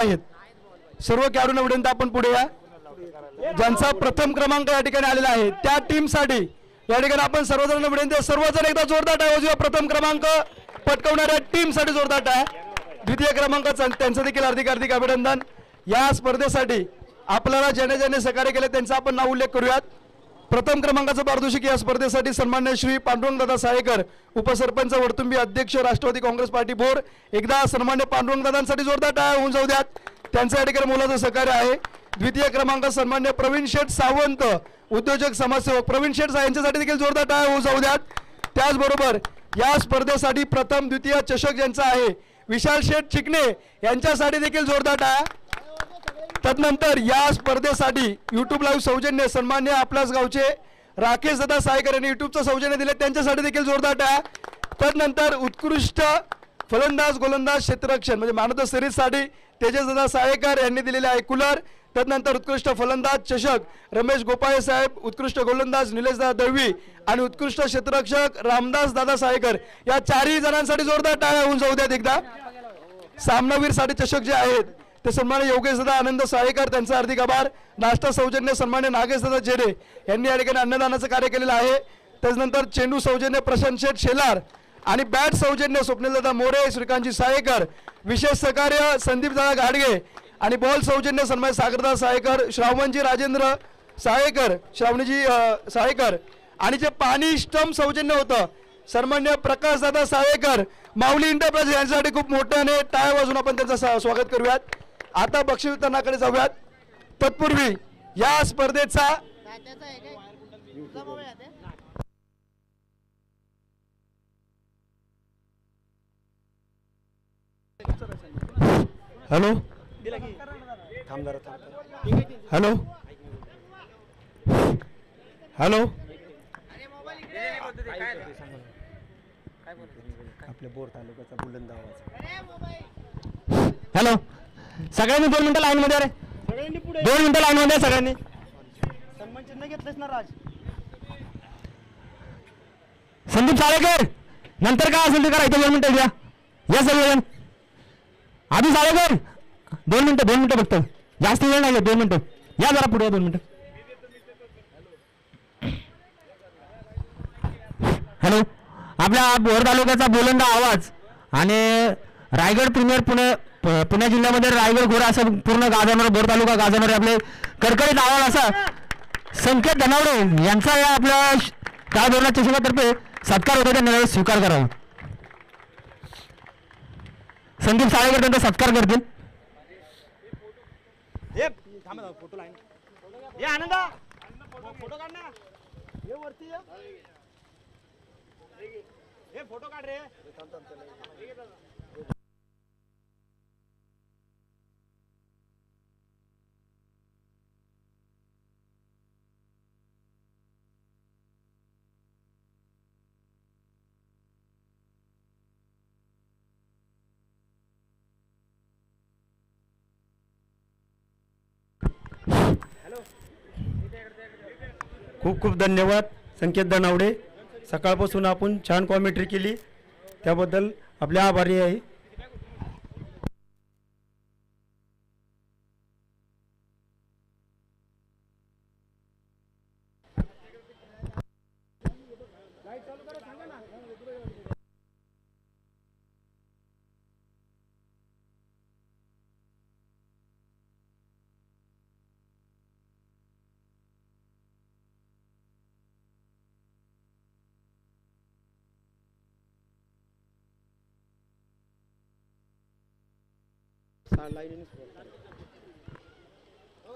आहेत. सर्व खेळाडूंना विनंती आपण पुढे या. ज्यांचा प्रथम क्रमांक या ठिकाणी आलेला आहे त्या टीमसाठी या ठिकाणी आपण सर्वजण विनंती सर्वजण एकदा जोरदार टाळ्या प्रथम क्रमांक पटकवणाऱ्या टीमसाठी जोरदार टाळ्या. द्वितीय क्रमांकाचा त्यांचं देखील हार्दिक हार्दिक अभिनंदन. या स्पर्धेसाठी आपल्याला ज्याने ज्याने सहकार्य केले त्यांचा आपण नाव उल्लेख करूयात. प्रथम क्रमांकाचं पारितोषिक या स्पर्धेसाठी सन्मान्य श्री पांडुरंगदादा साळेकर उपसरपंच वर्तुंबी अध्यक्ष राष्ट्रवादी काँग्रेस पार्टी बोर्ड एकदा सन्मान्य पांडुरंगदादांसाठी जोरदार टाळ्या होऊन जाऊ द्यात त्यांचं या ठिकाणी मोलाचं सहकार्य आहे. द्वितीय क्रमांक सन्मान्य प्रवीण शेठ सावंत उद्योजक समाजसेवक प्रवीण शेठ यांच्यासाठी देखील जोरदार टाळ्या होऊन जाऊ द्यात त्याचबरोबर या स्पर्धेसाठी प्रथम द्वितीय चषक ज्यांचा आहे विशाल शेठ चिकणे यांच्यासाठी देखील जोरदार टाळ्या. तदनंतर या स्पर्धेसाठी यूट्यूब लाईव्ह सौजन्य सन्मान्य आपल्याच गावचे राकेश दादा सायकर यांनी यूट्यूबचं सौजन्य दिले. त्यांच्यासाठी देखील जोरदार टाळ्या. तदनंतर उत्कृष्ट फलंदाज गोलंदाज क्षेत्ररक्षण म्हणजे मानद सिरीजसाठी तेजस दादा सायकर यांनी दिलेले आहे कुलर तदनंतर उत्कृष्ट फलंदाज चषक रमेश गोपाळे साहेब उत्कृष्ट गोलंदाज निलेश दळवी आणि उत्कृष्ट क्षेत्ररक्षक रामदास दादा सायकर. या चारही जणांसाठी जोरदार टाळ्या होऊन जाऊ द्यात एकदा. सामनावीरसाठी चषक जे आहेत ते सन्मान्य योगेश दादा आनंद साळेकर त्यांचा हार्दिक आभार. नाश्ता सौजन्य सन्मान्य नागेश दादा यांनी या ठिकाणी अन्नदानाचं कार्य केलेलं आहे. त्याच्यानंतर चेंडू सौजन्य प्रशांत शेठ शेलार आणि बॅट सौजन्य स्वप्नील मोरे श्रीकांतजी साळेकर. विशेष सहकार्य संदीप गाडगे आणि बॉल सौजन्य सन्मान सागरदा साळेकर श्रावणजी राजेंद्र साळेकर श्रावणीजी साळेकर. आणि जे पाणी स्टम सौजन्य होतं सन्मान्य प्रकाश दादा साळेकर माऊली इंटरप्राइज यांच्यासाठी खूप मोठ्याने टाळ्या वाजून आपण त्यांचं स्वागत करूयात. आता बक्षीस वितरणाकडे जाऊयात. तत्पूर्वी या स्पर्धेचा हॅलो? हॅलो? हॅलो? आपल्या बोर तालुक्याचा बुलंद आवाज. हॅलो? सगळ्यांनी दोन मिनिटं लाईन मध्ये अरे. सगळ्यांनी पुढे. दोन मिनिटं लाईन मध्ये सगळ्यांनी. सन्मान चिन्ह ना राज. संदीप साळेकर नंतर काय असेल ते करा इथे दोन मिनिटं द्या या सगळेजण आधी साळेकर दोन मिनिटं दोन मिनिटं फक्त. जास्त वेळ नाही दोन मिनिटं. या जरा पुढे या दोन मिनिटं. हॅलो. आपल्या भोर तालुक्याचा बोलंदा आवाज आणि रायगड प्रीमियर पुणे पुणे जिल्ह्यामध्ये रायगड घोडा असं पूर्ण गाजानोर भोर तालुका गाजानोर आपले कडकडीत आवाज असा संकेत धनावडे यांचा या आपल्या काय धोरणा चषकातर्फे सत्कार होतो त्यांनी स्वीकार करावा संदीप साळेकर त्यांचा सत्कार करतील. फोटो लाईन फोटो काढ ना. हे वरती फोटो काढ रे. खूप खूप धन्यवाद. संकेत दनावडे सकाळपासून आपण छान कॉमेंट्री केली. त्याबद्दल आपले आभारी आहे.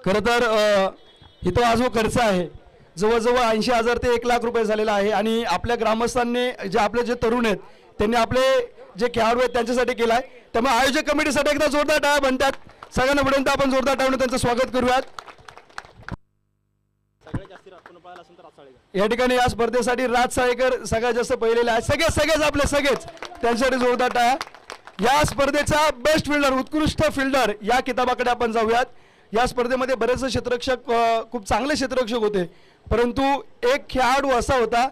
खरं तर इथं हा जो खर्च आहे जवळजवळ ऐंशी हजार ते एक लाख रुपये झालेला आहे आणि आपल्या ग्रामस्थांनी जे आपले जे तरुण आहेत त्यांनी आपले जे खेळाडू आहेत त्यांच्यासाठी केला आहे त्यामुळे आयोजक कमिटीसाठी एकदा जोरदार टाळ्या म्हणतात सगळ्यांना पर्यंत आपण जोरदार टाळून त्यांचं स्वागत करूयात. या ठिकाणी या स्पर्धेसाठी राज साळेकर सगळ्यात जास्त पहिलेले आहेत. सगळे सगळेच आपले सगळेच. त्यांच्यासाठी जोरदार टाळ्या. या स्पर्धेचा बेस्ट फिल्डर उत्कृष्ट फिल्डर या किताबाकडे आपण जाऊयात. या स्पर्धेमध्ये बरेच क्षेत्ररक्षक खूप चांगले क्षेत्ररक्षक होते. परंतु एक खेळाडू असा होता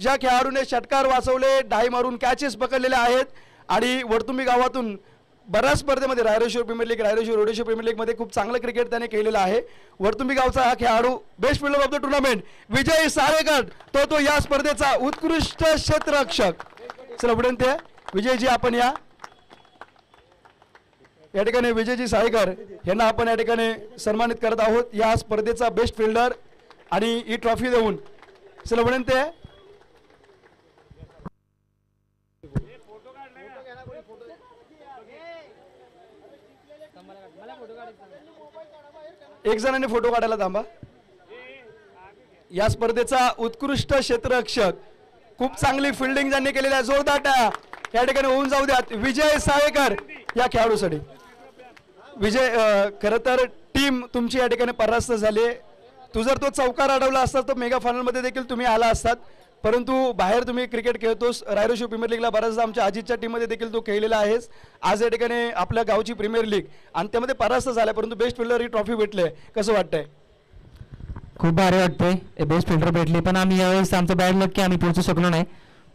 ज्या खेळाडूने षटकार वाचवले डाय मारून कॅचेस पकडलेले आहेत आणि वर्तुंबी गावातून बऱ्याच स्पर्धेमध्ये Raireshwar premier league Raireshwar Odeshwar premier लीगमध्ये खूप चांगलं क्रिकेट त्याने केलेलं आहे. वरतुंबी गावचा हा खेळाडू best fielder of the tournament Vijay Salekar. तो तो या स्पर्धेचा उत्कृष्ट क्षेत्ररक्षक. चला विनंती आहे विजयजी आपण या. या ठिकाणी विजयजी साहेकर यांना आपण या ठिकाणी सन्मानित करत आहोत. या स्पर्धेचा बेस्ट फिल्डर आणि ही ट्रॉफी देऊन चला विनंती आहे. एक जणांनी फोटो काढायला थांबा. या स्पर्धेचा उत्कृष्ट क्षेत्ररक्षक खूप चांगली फिल्डिंग ज्यांनी केलेली आहे जोरदार या ठिकाणी होऊन जाऊ द्यात. विजय सावेकर या खेळाडूसाठी. विजय खरं तर टीम तुमची या ठिकाणी परास्त झाली आहे. तू जर तो चौकार अडवला असता तर मेगा फायनलमध्ये देखील तुम्ही आला असतात. परंतु बाहेर तुम्ही क्रिकेट खेळतोस. रायरोशिव प्रीमियर लीगला बऱ्याचदा आमच्या अजितच्या टीममध्ये देखील तू खेळलेला आहेस. आज या ठिकाणी आपल्या गावची प्रीमियर लीग आणि त्यामध्ये परास्त झाला परंतु बेस्ट फिल्डर ही ट्रॉफी भेटली आहे कसं वाटतंय? खूप भारी वाटतंय. बेस्ट फिल्डर भेटले. पण आम्ही यावेळेस आमचं बॅड लक की आम्ही पोहोचू शकलो नाही.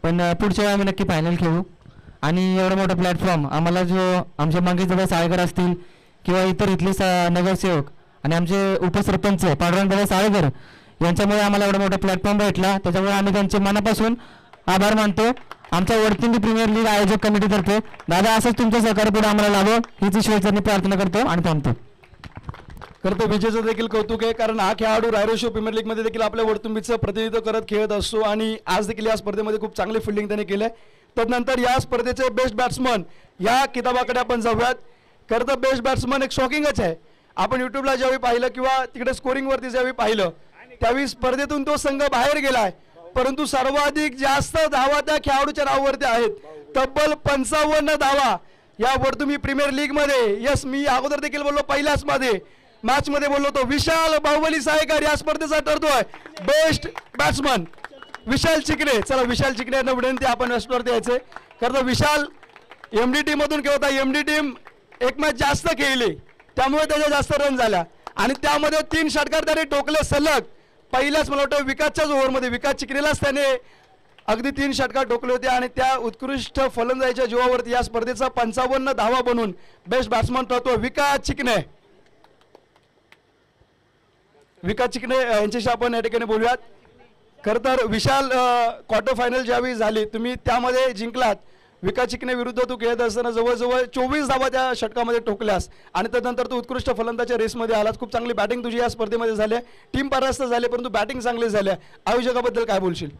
पण पुढच्या वेळी आम्ही नक्की फायनल खेळू. आणि एवढा मोठा प्लॅटफॉर्म आम्हाला जो आमच्या मागे जवळ साळेकर असतील किंवा इतर इथले नगरसेवक आणि आमचे उपसरपंच पांडुरंगदादा साळेकर यांच्यामुळे आम्हाला एवढा मोठा प्लॅटफॉर्म भेटला. त्याच्यामुळे आम्ही त्यांचे मनापासून आभार मानतो. आमच्या वडतिंडी प्रीमियर लीग आयोजक कमिटीतर्फे दादा असंच तुमच्या सहकार्य पुढे आम्हाला लाभो. हीच ईश्वरचरणी प्रार्थना करतो आणि थांबतो. करतो विजेचं देखील कौतुक आहे कारण हा खेळाडू रायरोशो प्रीमियर लीगमध्ये देखील आपल्या वर्तुंबीचं प्रतिनिधित्व करत खेळत असतो आणि आज देखील या स्पर्धेमध्ये खूप चांगली फिल्डिंग त्याने केलं आहे तदनंतर या स्पर्धेचे बेस्ट बॅट्समन या किताबाकडे आपण जाऊयात. खरं तर बेस्ट बॅट्समन एक शॉकिंगच आहे. आपण युट्यूबला ज्यावेळी पाहिलं किंवा तिकडे स्कोरिंगवरती ज्यावेळी पाहिलं त्यावेळी स्पर्धेतून तो संघ बाहेर गेलाय. परंतु सर्वाधिक जास्त धावा त्या खेळाडूच्या नावावरती आहेत. तब्बल पंचावन्न धावा. यावर तुम्ही प्रीमियर लीगमध्ये यस मी अगोदर देखील बोललो पहिल्याच मध्ये मॅच मध्ये बोललो होतो. विशाल बाहुबली सायकर या स्पर्धेचा ठरतोय बेस्ट बॅट्समन विशाल चिकणे चला विशाल चिकणे यांना विनंती आपण यायचे. खरं तर विशाल एमडी टीम मधून खेळता एमडी टीम एक मॅच जास्त खेळली. त्यामुळे त्याच्या जास्त रन झाल्या. आणि त्यामध्ये तीन षटकार त्याने टोकले सलग. पहिल्याच मला वाटतं विकासच्याच ओव्हरमध्ये विकास चिकणेलाच त्याने अगदी तीन षटकार टोकले होते आणि त्या उत्कृष्ट फलंदाजीच्या जीवावरती या स्पर्धेचा पंचावन्न धावा बनून बेस्ट बॅट्समन ठरतो विकास चिकणे विकास चिकणे यांच्याशी आपण या ठिकाणी बोलूयात. खरं तर विशाल क्वार्टर फायनल ज्यावेळी झाली तुम्ही त्यामध्ये जिंकलात. विकास चिकणे विरुद्ध तू खेळत असताना जवळजवळ चोवीस धावा त्या षटकामध्ये ठोकल्यास आणि त्यानंतर तू उत्कृष्ट फलंदाच्या रेसमध्ये आलास. खूप चांगली बॅटिंग तुझी या स्पर्धेमध्ये झाली टीम परास्त झाले परंतु बॅटिंग चांगली झाली आयोजकाबद्दल काय बोलशील?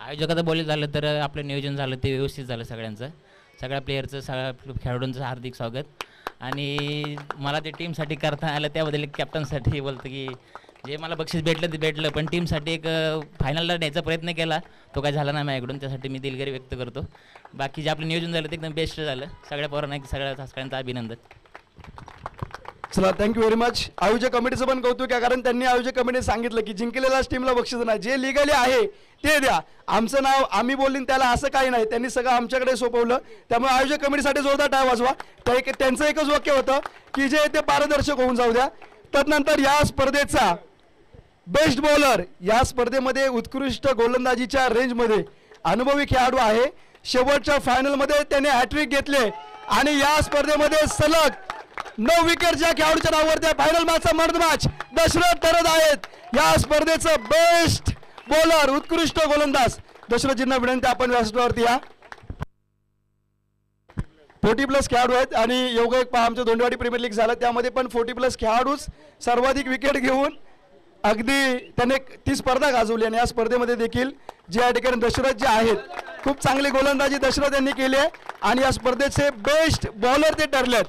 आयोजकाचं बोले झालं तर आपलं नियोजन झालं ते व्यवस्थित झालं सगळ्यांचं. सगळ्या प्लेयरचं सगळ्या खेळाडूंचं हार्दिक स्वागत. आणि मला ते टीमसाठी करता आलं त्याबद्दल एक कॅप्टनसाठी बोलतं की जे मला बक्षीस भेटलं ते भेटलं पण टीमसाठी एक फायनलला न्यायचा प्रयत्न केला. तो काय झाला नाही माझ्याकडून त्यासाठी मी दिलगिरी व्यक्त करतो. बाकी जे आपलं नियोजन झालं ते एकदम बेस्ट झालं. सगळ्या पोरांना सगळ्या सगळ्यांचं अभिनंदन. चला थँक्यू व्हेरी मच आयोजक कमिटीचं पण कौतुक आहे कारण त्यांनी आयोजक कमिटीने सांगितलं की जिंकलेल्याच टीमला बक्षीस नाही. जे लिगली आहे ते द्या. आमचं नाव आम्ही बोललीन त्याला असं काही नाही. त्यांनी सगळं आमच्याकडे सोपवलं. त्यामुळे आयोजक कमिटीसाठी जोरदार टाळ वाजवा. एक त्यांचं एकच वाक्य होतं की जे ते पारदर्शक होऊन जाऊ द्या. त्यानंतर या स्पर्धेचा बेस्ट बॉलर या स्पर्धेमध्ये उत्कृष्ट गोलंदाजीच्या रेंजमध्ये अनुभवी खेळाडू आहे. शेवटच्या फायनलमध्ये त्याने हॅट्रिक घेतले आणि या स्पर्धेमध्ये सलग नऊ विकेटच्या खेळाडूच्या नावावरती फायनल मॅचचा मर्द मॅच दशरथ ठरत आहेत. या स्पर्धेचं बेस्ट बॉलर उत्कृष्ट गोलंदाज. दशरथजींना विनंती आपण व्यासपीठावरती या. फोर्टी प्लस खेळाडू आहेत आणि योग एक पहा आमचं दोंडवाडी प्रीमियर लीग झालं. त्यामध्ये पण फोर्टी प्लस खेळाडूच सर्वाधिक विकेट घेऊन अगदी त्याने ती स्पर्धा गाजवली आणि या स्पर्धेमध्ये देखील जे या ठिकाणी दशरथ जे आहेत खूप चांगली गोलंदाजी दशरथ यांनी केली आहे आणि या स्पर्धेचे बेस्ट बॉलर ते ठरलेत.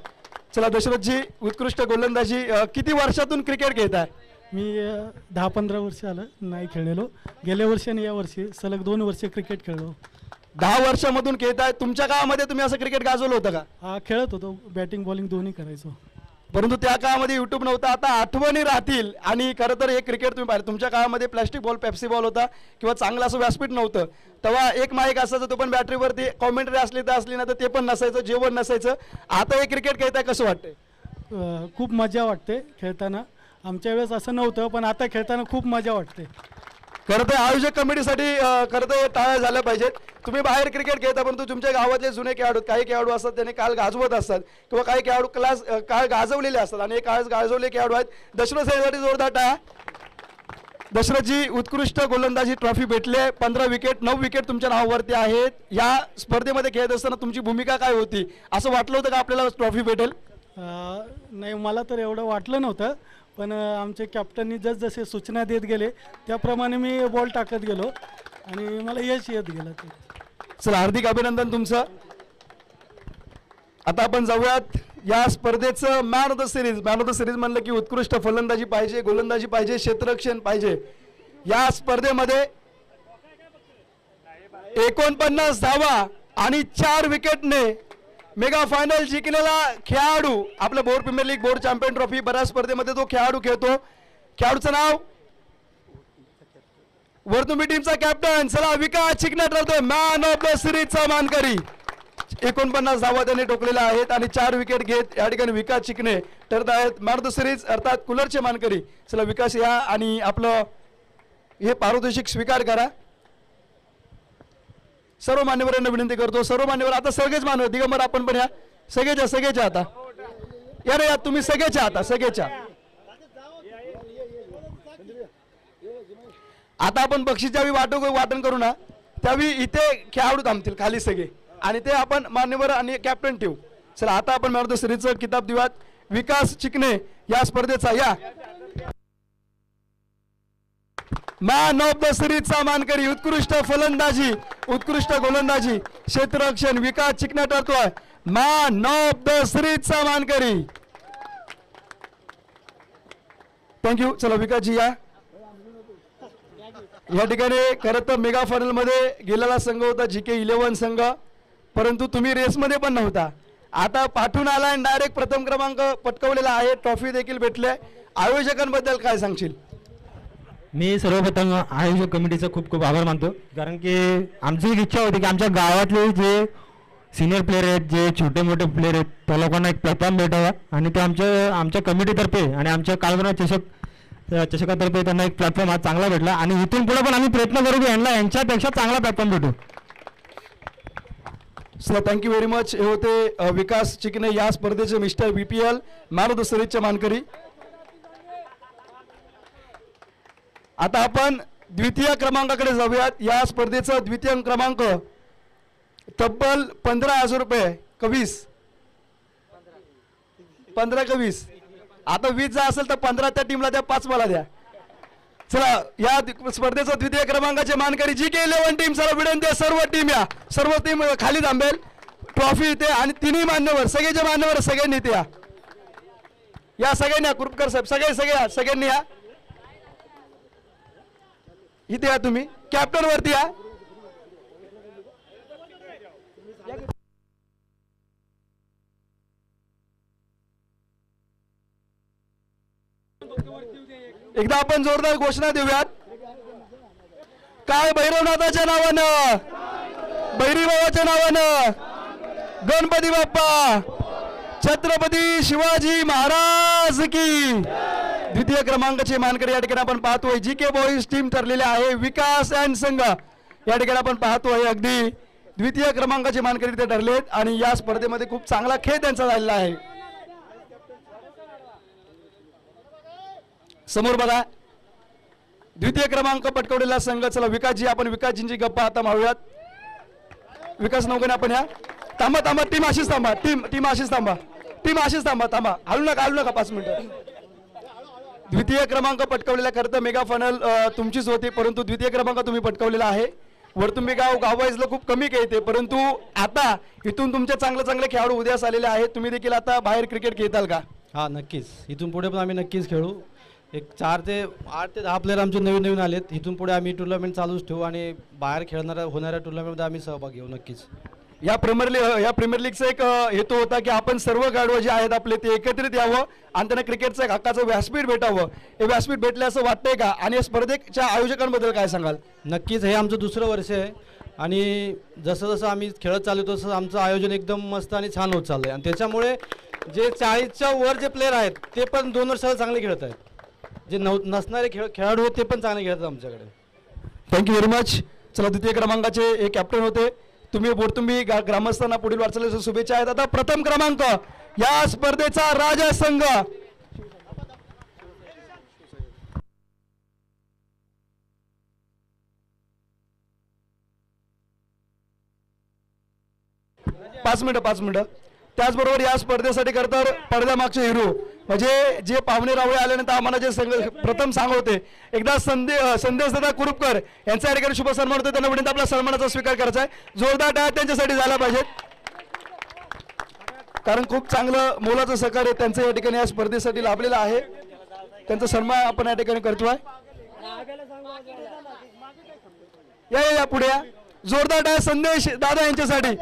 चला दशरथजी उत्कृष्ट गोलंदाजी अं, किती वर्षातून क्रिकेट खेळत आहे मी अ, दहा पंधरा वर्ष आलं नाही खेळलेलो. गेल्या वर्षी आणि या वर्षी सलग दोन वर्ष क्रिकेट खेळलो. दहा वर्षामधून खेळत आहे तुमच्या काळामध्ये तुम्ही असं क्रिकेट गाजवलं होतं का? हा खेळत होतो. बॅटिंग बॉलिंग दोन्ही करायचो. परंतु त्या काळामध्ये युट्यूब नव्हता आता आठवणी राहतील. आणि खरं तर हे क्रिकेट तुम्ही पाहिलं. तुमच्या काळामध्ये प्लॅस्टिक बॉल पेप्सी बॉल होता किंवा चांगलं असं व्यासपीठ नव्हतं. तेव्हा एक माईक असायचं तो पण बॅटरीवरती कॉमेंट्री असली तर असली ना तर ते पण नसायचं जेवण नसायचं. आता हे क्रिकेट खेळताय कसं वाटतंय? खूप मजा वाटते खेळताना. आमच्या वेळेस असं नव्हतं पण आता खेळताना खूप मजा वाटते. खरं तर आयोजक कमिटीसाठी खरं तर टाळ्या झाल्या पाहिजेत. तुम्ही बाहेर क्रिकेट खेळता परंतु तुमच्या गावातले जुने खेळाडू काही खेळाडू असतात त्याने काल गाजवत असतात किंवा काही खेळाडू क्लास काळ गाजवलेले असतात. आणि हे काळ गाजवले खेळाडू आहेत दशरथ सेनेसाठी जोरदार दशरथजी उत्कृष्ट गोलंदाजी ट्रॉफी भेटले पंधरा विकेट नऊ विकेट तुमच्या नावावरती आहेत. या स्पर्धेमध्ये खेळत असताना तुमची भूमिका काय होती? असं वाटलं होतं का आपल्याला ट्रॉफी भेटेल? नाही मला तर एवढं वाटलं नव्हतं पण आमचे कॅप्टननी जसजसे सूचना देत गेले त्याप्रमाणे मी बॉल टाकत गेलो. आणि मला यश येत गेलं ते. चला हार्दिक अभिनंदन तुमचं. आता आपण जाऊयात या स्पर्धेचं man of the series man of the series म्हणलं की उत्कृष्ट फलंदाजी पाहिजे गोलंदाजी पाहिजे क्षेत्ररक्षण पाहिजे. या स्पर्धेमध्ये एकोणपन्नास धावा आणि चार विकेटने मेगा फायनल जिंकलेला खेळाडू आपलं board premier league board champion trophy बऱ्याच स्पर्धेमध्ये तो खेळाडू खेळतो. खेळाडूचं नाव वर्तुंबी टीमचा कॅप्टन चला विकास चिकना ठरतोय मॅन ऑफ द सिरीजचा मानकरी. एकोणपन्नास धावा त्यांनी टोकलेल्या आहेत आणि चार विकेट घेत या ठिकाणी विकास चिकणे ठरत आहेत. मॅन ऑफ द सिरीज अर्थात कुलरचे मानकरी. चला विकास या आणि आपलं हे पारितोषिक स्वीकार करा. सर्व मान्यवरांना विनंती करतो. सर्व मान्यवर आता सगळेच मानव दिगंबर आपण पण या. सगळेच्या सगळेच्या आता. या रे या तुम्ही सगळेच्या आता सगळेच्या. आता आपण बक्षीच्या वाटो वाटण करू ना त्यावेळी इथे खेळाडू थांबतील खाली सगळे. आणि ते आपण मान्यवर आणि कॅप्टन ठेवू. चला आता आपण मॅन ऑफ द सिरीजचं किताब देऊयात. विकास चिकणे या स्पर्धेचा या. मॅन ऑफ द सिरीजचा मानकरी उत्कृष्ट फलंदाजी उत्कृष्ट गोलंदाजी. क्षेत्ररक्षण विकास चिकना ठरतोय. मॅन ऑफ द सिरीजचा मानकरी. थँक्यू चला विकासजी या. या ठिकाणी खरं तर मेगा फायनलमध्ये गेलेला संघ होता जी के इलेव्हन संघ. परंतु तुम्ही रेसमध्ये पण नव्हता. आता पाठून आला आणि डायरेक्ट प्रथम क्रमांक पटकवलेला आहे. ट्रॉफी देखील भेटले. आयोजकांबद्दल काय सांगशील? मी सर्वप्रथम आयोजक कमिटीचा खूप खूप आभार मानतो. कारण की आमची एक इच्छा होती की आमच्या गावातले जे सिनियर प्लेयर आहेत जे छोटे मोठे प्लेयर आहेत त्या लोकांना एक प्लॅटफॉर्म भेटावा. आणि ते आमच्या आमच्या कमिटीतर्फे आणि आमच्या कालगुणा चषक चषकातर्फे त्यांना एक प्लॅटफॉर्म हा चांगला भेटला. आणि इथून पुढे पण आम्ही प्रयत्न करू की यांना. यांच्यापेक्षा चांगला प्लॅटफॉर्म भेटू. सर थँक्यू व्हेरी मच हे होते विकास चिकने या स्पर्धेचे mister B P L man of the सिरीजचे मानकरी. आता आपण द्वितीय क्रमांकाकडे जाऊयात. या स्पर्धेचा द्वितीय क्रमांक तब्बल पंधरा हजार रुपये. कवीस. पंधरा कवीस. आता वीस जर असेल तर पंधरा त्या टीमला द्या पाच मला द्या. चला या स्पर्धेचा द्वितीय क्रमांकाचे मानकरी जी के इलेव्हन टीम चला विनंती आहे, सर्व टीम या. सर्व टीम खाली थांबेल. ट्रॉफी इथे आणि तिन्ही मान्यवर सगळेचे मान्यवर सगळ्यांनी इथे या. या सगळ्यांनी या कृपकर साहेब. सगळे सगळे या सगळ्यांनी या. इथे या तुम्ही. कॅप्टन वरती या. एकदा आपण जोरदार घोषणा देऊयात. काय भैरवनाथाच्या नावानं? भैरी बाबाच्या नावानं? गणपती बाप्पा. छत्रपती शिवाजी महाराज की. द्वितीय क्रमांकाचे मानकरी या ठिकाणी आपण पाहतोय. जी के बॉईज टीम ठरलेली आहे. विकास अँड संघ. या ठिकाणी आपण पाहतोय अगदी द्वितीय क्रमांकाचे मानकरी ते ठरलेत. आणि या स्पर्धेमध्ये खूप चांगला खेळ त्यांचा झालेला आहे. समोर बघा. द्वितीय क्रमांक पटकवलेला संघ. चला विकासजी आपण विकासजींची गप्पा आता मारूयात. विकास नौकेने आपण या. थांबा थांबा टीम अशीच थांबा. टीम टीम अशीच थांबा. टीम अशीच थांबा थांबा. हलू नका हलू नका पाच मिनिटं. द्वितीय क्रमांक पटकवलेला खरं तर मेगा फायनल तुमचीच होती परंतु द्वितीय क्रमांक तुम्ही पटकवलेला आहे. वरतुंबी गाव गाववाईजला खूप कमी खेळते परंतु आता इथून तुमचे चांगले चांगले खेळाडू उद्यास आलेले आहेत. तुम्ही देखील आता बाहेर क्रिकेट खेळताल का? हा नक्कीच. इथून पुढे पण आम्ही नक्कीच खेळू. एक चार ते आठ ते दहा प्लेअर आमचे नवीन नवीन आलेत. इथून पुढे आम्ही टुर्नामेंट चालूच ठेवू आणि बाहेर खेळणाऱ्या होणाऱ्या टुर्नामेंटमध्ये आम्ही सहभाग घेऊ नक्कीच. या प्रीमियर लीग या प्रीमियर लीगचा एक हेतू होता की आपण सर्व खेळाडू जे आहेत आपले ते एकत्रित यावं आणि त्यांना क्रिकेटचं एक हक्काचं व्यासपीठ भेटावं. हे व्यासपीठ भेटले असं वाटतंय का? आणि या स्पर्धेच्या आयोजकांबद्दल काय सांगाल? नक्कीच हे आमचं दुसरं वर्ष आहे. आणि जसं जसं आम्ही खेळत चालू तसं आमचं आयोजन एकदम मस्त आणि छान होत चाललं आहे आणि त्याच्यामुळे जे चाळीसच्या वर जे प्लेअर आहेत ते पण दोन वर्षाला चांगले खेळत आहेत. जे नव नसणारे खेळ खेळाडू होते ते पण चांगले खेळतात आमच्याकडे. थँक्यू व्हेरी मच चला द्वितीय क्रमांकाचे हे कॅप्टन होते. तुम्ही बोरतुंबी गा- ग्रामस्थांना पुढील वाटचालीच्या शुभेच्छा आहेत. आता प्रथम क्रमांक या स्पर्धेचा राजा संघ. पाच मिनिटं पाच मिनिटं. त्याचबरोबर या स्पर्धेसाठी खरं तर पडद्यामागचे हिरो. म्हणजे जे पाहुणे रावळे आल्यानंतर आम्हाला जे संघ प्रथम सांगवते एकदा संदे संदेश दादा कुरुपकर यांच्या या ठिकाणी शुभ सन्मान होते त्यांना म्हणून आपला सन्मानाचा स्वीकार करायचा आहे. जोरदार डाळ त्यांच्यासाठी झाला पाहिजेत. कारण खूप चांगलं मोलाचं सहकार्य त्यांचं या ठिकाणी या स्पर्धेसाठी लाभलेलं आहे. त्यांचा सन्मान आपण या ठिकाणी करतो आहे या, या पुढे या. जोरदार टाळ्या संदेश दादा यांच्यासाठी.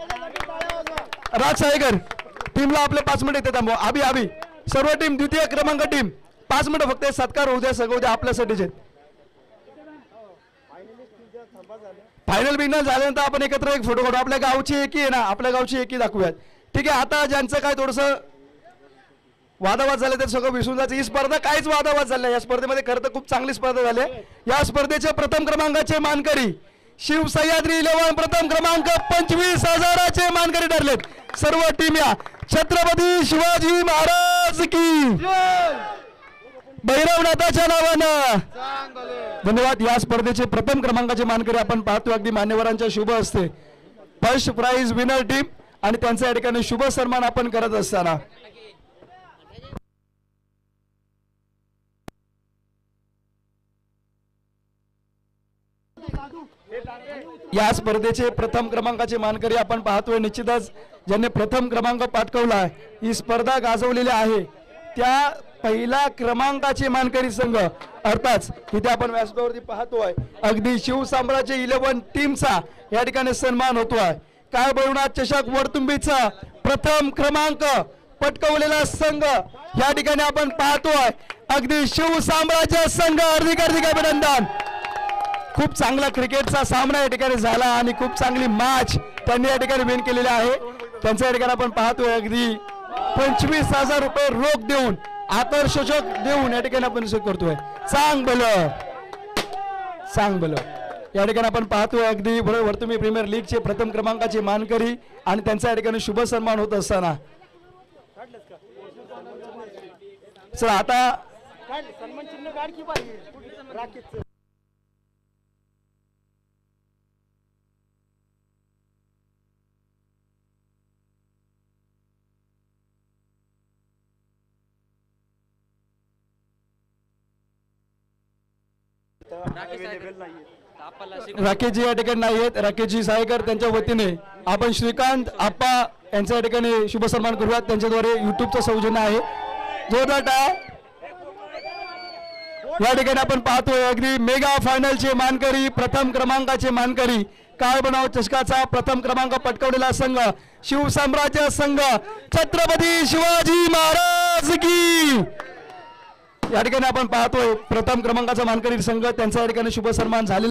राज साहेकर टीमला आपले पाच मिनिट येते थांबवा. आभी आभी सर्व टीम द्वितीय क्रमांक टीम. पाच मिनिटं फक्त सत्कार होऊ द्या सगळं उद्या आपल्यासाठीचे फायनल बिग्नल झाल्यानंतर आपण एकत्र एक फोटो काढू. आपल्या गावची एकी आहे ना आपल्या गावची एकी दाखवूयात. ठीक आहे आता ज्यांचं काय थोडंसं वादावाद झालं तर सगळं विसरून जायचं. ही स्पर्धा काहीच वादावाद झाली या स्पर्धेमध्ये खरं तर खूप चांगली स्पर्धा झाली आहे. या स्पर्धेचे प्रथम क्रमांकाचे मानकरी शिव सह्याद्री इलेव्हन प्रथम क्रमांक पंचवीस हजाराचे मानकरी ठरलेत. सर्व टीम या. छत्रपती शिवाजी महाराज की. भैरवनाथाच्या नावानं. धन्यवाद. या स्पर्धेचे प्रथम क्रमांकाचे मानकरी आपण पाहतो. अगदी मान्यवरांच्या शुभ असते फर्स्ट प्राइज विनर टीम आणि त्यांचा या ठिकाणी शुभ सन्मान आपण करत असताना. या स्पर्धेचे प्रथम क्रमांकाचे मानकरी आपण पाहतोय निश्चितच. ज्यांनी प्रथम क्रमांक पाठवला आहे ही स्पर्धा गाजवलेली आहे. त्या पहिला क्रमांकाचे मानकरी संघ अर्थात तिथे आपण व्यासपीठावरती पाहतोय अगदी शिवसाम्राज्य इलेव्हन टीमचा या ठिकाणी सन्मान होतोय. काय बळवनाथ चषक वरतुंबीचा प्रथम क्रमांक पटकवलेला संघ या ठिकाणी आपण पाहतोय. अगदी शिवसाम्राज्य संघ हार्दिक हार्दिक अभिनंदन. खूप चांगला क्रिकेटचा सामना या ठिकाणी झाला आणि खूप चांगली मॅच त्यांनी या ठिकाणी विन केलेली आहे. त्यांच्या या ठिकाणी आपण पाहतोय अगदी पंचवीस हजार रुपये रोख देऊन आकर्षक देऊन या ठिकाणी आपण सुरू करतोय. सांग बल सांग बल या ठिकाणी आपण पाहतोय अगदी बरोबर तुम्ही प्रीमियर लीगचे प्रथम क्रमांकाचे मानकरी आणि त्यांचा या ठिकाणी शुभ सन्मान होत असताना. चला आता राकेशजी या ठिकाणी नाही आहेत राकेशजी सायकर त्यांच्या वतीने आपण श्रीकांत आप्पा यांच्या या ठिकाणी शुभ सन्मान करूयात. त्यांच्याद्वारे युट्यूबचं सौजन्य आहे. जोरदार टाळ्या. या ठिकाणी आपण पाहतोय अगदी मेगा फायनलचे मानकरी प्रथम क्रमांकाचे मानकरी. काळ बनाव चषकाचा प्रथम क्रमांक पटकवलेला संघ? शिवसाम्राज्य संघ. छत्रपती शिवाजी महाराज की! या ठिकाणी आपण पाहतोय प्रथम क्रमांकाचा मानकरी संघ त्यांचा या ठिकाणी शुभ सन्मान झालेला